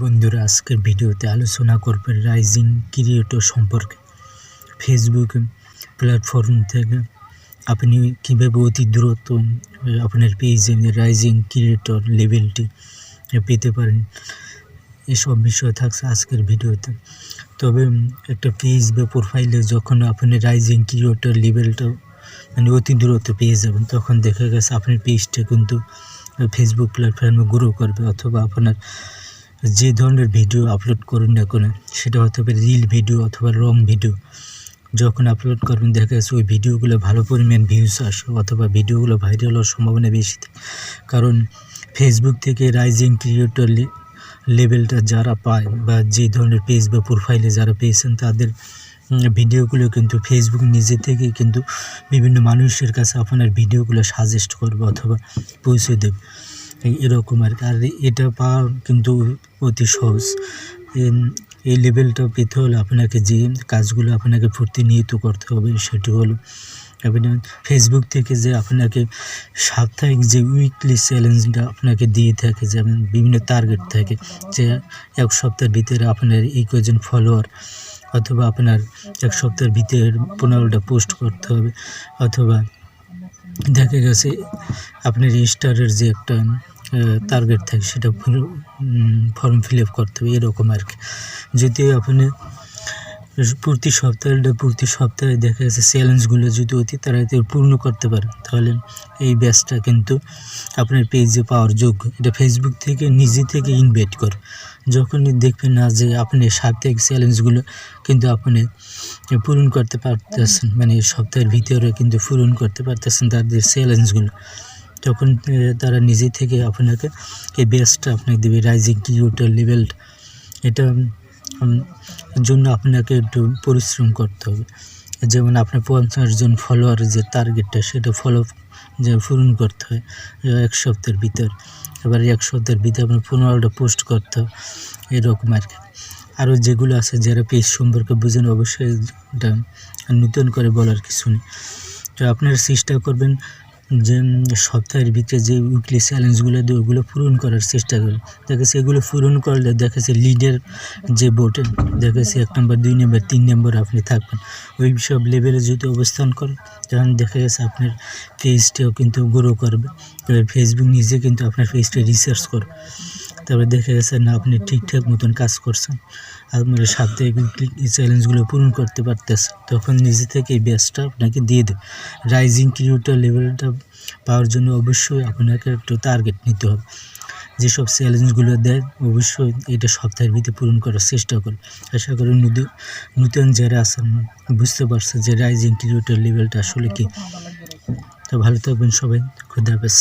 বন্ধুরা, আজকের ভিডিওতে আলোচনা করবেন রাইজিং ক্রিয়েটর সম্পর্কে। ফেসবুক প্ল্যাটফর্ম থেকে আপনি কীভাবে অতি দ্রুত আপনার পেজে রাইজিং ক্রিয়েটর লেভেলটি পেতে পারেন, এসব বিষয় থাকছে আজকের ভিডিওতে। তবে একটা পেজ বা প্রোফাইলে যখন আপনি রাইজিং ক্রিয়েটর লেভেলটা মানে অতি দ্রুত পেয়ে যাবেন, তখন দেখা গেছে আপনার পেজটা কিন্তু ফেসবুক প্ল্যাটফর্মে গ্রো করবে অথবা আপনার যে ধরনের ভিডিও আপলোড করুন না কেন, সেটা হতে পারে রিল ভিডিও অথবা রং ভিডিও যখন আপলোড করবেন, দেখা যাচ্ছে ওই ভিডিওগুলো ভালো পরিমাণ ভিউজ আসে অথবা ভিডিওগুলো ভাইরাল হওয়ার সম্ভাবনা বেশি। কারণ ফেসবুক থেকে রাইজিং ক্রিয়েটর লেভেলটা যারা পায় বা যে ধরনের পেজ বা প্রোফাইলে যারা পেয়েছেন, তাদের ভিডিওগুলো কিন্তু ফেসবুক নিজে থেকে কিন্তু বিভিন্ন মানুষের কাছে আপনার ভিডিওগুলো সাজেস্ট করবে অথবা পৌঁছে দেবে। এরকম আর কি। আর এটা পাওয়া কিন্তু অতি সহজ। এই লেভেলটা পেতে হলে আপনাকে যে কাজগুলো আপনাকে প্রতিনিয়ত করতে হবে সেটি হলো আপনি ফেসবুক থেকে যে আপনাকে সাপ্তাহিক যে উইকলি চ্যালেঞ্জটা আপনাকে দিয়ে থাকে, যেমন বিভিন্ন টার্গেট থাকে, যে এক সপ্তাহের ভিতরে আপনার এই কজন ফলোয়ার অথবা আপনার এক সপ্তাহের ভিতরে পনেরোটা পোস্ট করতে হবে, অথবা দেখা গেছে আপনার স্টারের যে একটা টার্গেট থাকে সেটা ফর্ম ফিল আপ করতে হবে, এরকম আর কি। যদি আপনি প্রতি সপ্তাহে প্রতি সপ্তাহে দেখা যাচ্ছে চ্যালেঞ্জগুলো যদি অতি তাড়াতাড়ি পূর্ণ করতে পারেন, তাহলে এই ব্যাচটা কিন্তু আপনার পেজে পাওয়ার যোগ্য। এটা ফেসবুক থেকে, নিজে থেকে ইনভাইট করে। যখনই দেখবেন না যে আপনি সাপ্তাহিক চ্যালেঞ্জগুলো কিন্তু আপনি পূরণ করতে পারতেছেন মানে সপ্তাহের ভিতরে কিন্তু পূরণ করতে পারতেছেন তাদের চ্যালেঞ্জগুলো তখন তারা নিজে থেকে আপনাকে এই বেসটা আপনাকে দেবে রাইজিং কিউটার লেভেলটা এটা জন্য আপনাকে একটু পরিশ্রম করতে হবে। যেমন আপনার পঞ্চাশ জন ফলোয়ার যে টার্গেটটা সেটা ফলো যে পূরণ করতে হয় এক সপ্তাহের ভিতর। এবার এক সপ্তাহের ভিতরে আপনার পনেরোটা পোস্ট করতে হবে, এরকম আর কি। আরও যেগুলো আছে, যারা পেজ সম্পর্কে বুঝেন, অবশ্যই এটা নতুন করে বলার কিছু নেই। তো আপনারা চেষ্টা করবেন যে সপ্তাহের ভিতরে যে উইকলি চ্যালেঞ্জগুলো দেয়, ওগুলো পূরণ করার চেষ্টা করি। দেখেছি এগুলো পূরণ করলে দেখেছি লিডের যে বোর্ডে দেখেছি এক নম্বর দুই নম্বর তিন নম্বর আপনি থাকবেন। ওই সব লেভেলে যদি অবস্থান করেন, তখন দেখা গেছে আপনার পেজটাও কিন্তু গ্রো করবে। এবার ফেসবুক নিজে কিন্তু আপনার পেজটা রিসার্চ করবে। তারপরে দেখা গেছে না, আপনি ঠিকঠাক মতন কাজ করছেন। আপনার সাপ্তাহিক চ্যালেঞ্জগুলো পূরণ করতে পারতেছেন তখন নিজে থেকে এই ব্যাচটা আপনাকে দিয়ে দেবে। রাইজিং ক্রিয়েটার লেভেলটা পাওয়ার জন্য অবশ্যই আপনাকে একটু টার্গেট নিতে হবে। যেসব চ্যালেঞ্জগুলো দেয়, অবশ্যই এটা সপ্তাহের ভিতরে পূরণ করার চেষ্টা করবে। আশা করি নতুন যারা আছেন, বুঝতে পারছে যে রাইজিং ক্রিয়েটার লেভেলটা আসলে কি। তো ভালো থাকবেন সবাই। খুদা হাফেজ।